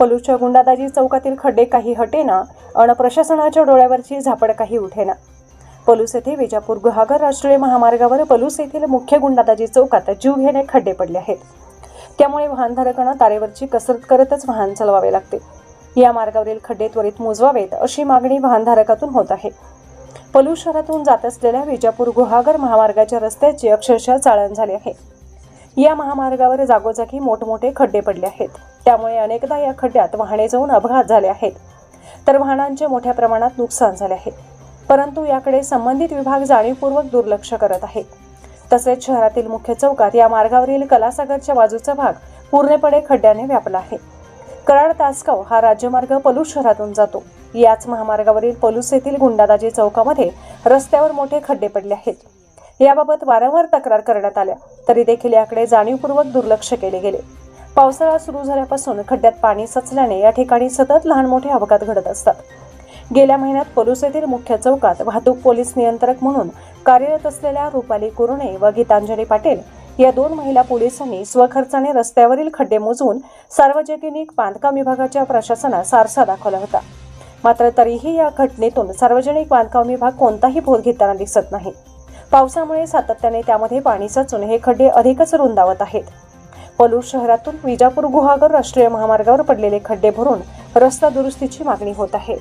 पलूच्या गुंडादाजी चौकातील खड्डे काही हटेना अन प्रशासनाच्या डोळ्यावरची झापड काही उठेना. पलूस येथे विजापूर गुहागर राष्ट्रीय महामार्गावर पलूस येथील मुख्य गुंडादाजी चौकात जीवघेणे खड्डे पडले आहेत. त्यामुळे वाहनधारकांना तारेवरची कसरत करतच वाहन चालवावे लागते. या मार्गावरील खड्डे त्वरित मोजवावेत अशी मागणी वाहनधारकातून होत आहे. पलू शहरातून जात असलेल्या विजापूर गुहागर महामार्गाच्या रस्त्याची अक्षरशः चाळण झाली आहे. या महामार्गावर जागोजागी मोठमोठे खड्डे पडले आहेत. त्यामुळे अनेकदा या खड्ड्यात वाहने जाऊन अपघात झाले आहेत. तर वाहनांचे मोठ्या प्रमाणात नुकसान झाले आहे. परंतु याकडे संबंधित विभाग जाणीवपूर्वक दुर्लक्ष करत आहे. तसेच शहरातील मुख्य चौकात या मार्गावरील कलासागरच्या बाजूचा भाग पूर्णपणे खड्ड्याने व्यापला आहे. कराड तासगाव हा राज्यमार्ग पलूस शहरातून जातो. याच महामार्गावरील पलूस येथील गुंडादाजी चौकामध्ये रस्त्यावर मोठे खड्डे पडले आहेत. याबाबत वारंवार तक्रार करण्यात आल्या. तरी देखील याकडे जाणीवपूर्वक दुर्लक्ष केले गेले. पावसाळा सुरू झाल्यापासून खड्ड्यात पाणी सचल्याने या ठिकाणी सतत लहान मोठे अपघात घडत असतात. गेल्या महिन्यात पलूस येथील मुख्य चौकात वाहतूक पोलीस नियंत्रक म्हणून कार्यरत असलेल्या रुपाली कुरुणे व गीतांजली पाटील या दोन महिला पोलिसांनी स्वखर्चाने रस्त्यावरील खड्डे मोजून सार्वजनिक बांधकाम विभागाच्या प्रशासनास सारसा दाखवला होता. मात्र तरीही या घटनेतून सार्वजनिक बांधकाम विभाग कोणताही बोध घेताना दिसत नाही. पावसामुळे सातत्याने त्यामध्ये पाणी साचून हे खड्डे अधिकच रुंदावत आहेत. पलूर शहरातून विजापूर गुहागर राष्ट्रीय महामार्गावर पडलेले खड्डे भरून रस्ता दुरुस्तीची मागणी होत आहे.